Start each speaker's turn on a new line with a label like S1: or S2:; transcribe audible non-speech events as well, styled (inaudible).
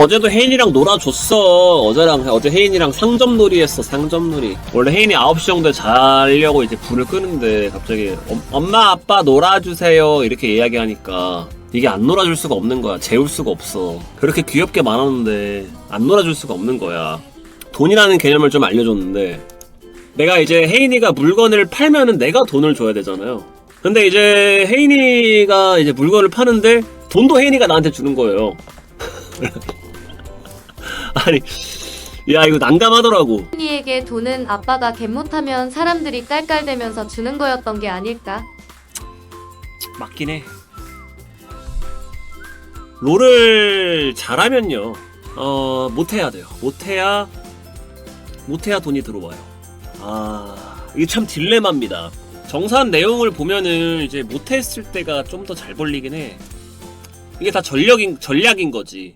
S1: 어제도 혜인이랑 놀아줬어. 어제랑 어제 혜인이랑 상점놀이 했어. 상점놀이. 원래 혜인이 9시 정도에 자려고 이제 불을 끄는데 갑자기 엄- 엄마 아빠 놀아주세요 이렇게 이야기하니까 이게 안 놀아줄 수가 없는 거야. 재울 수가 없어. 그렇게 귀엽게 말하는데 안 놀아줄 수가 없는 거야. 돈이라는 개념을 좀 알려줬는데 내가 이제 혜인이가 물건을 팔면은 내가 돈을 줘야 되잖아요. 근데 이제 혜인이가 이제 물건을 파는데 돈도 혜인이가 나한테 주는 거예요. (laughs) (laughs) 아니, 야 이거 난감하더라고.
S2: 혜인이에게 돈은 아빠가 개 못하면 사람들이 깔깔대면서 주는 거였던 게 아닐까?
S1: 맞긴 해. 롤을 잘하면요. 어, 못해야 돼요. 못해야, 못해야 돈이 들어와요. 아, 이게 참 딜레마입니다. 정산 내용을 보면은 이제 못했을 때가 좀 더 잘 벌리긴 해. 이게 다 전략인, 전략인 거지.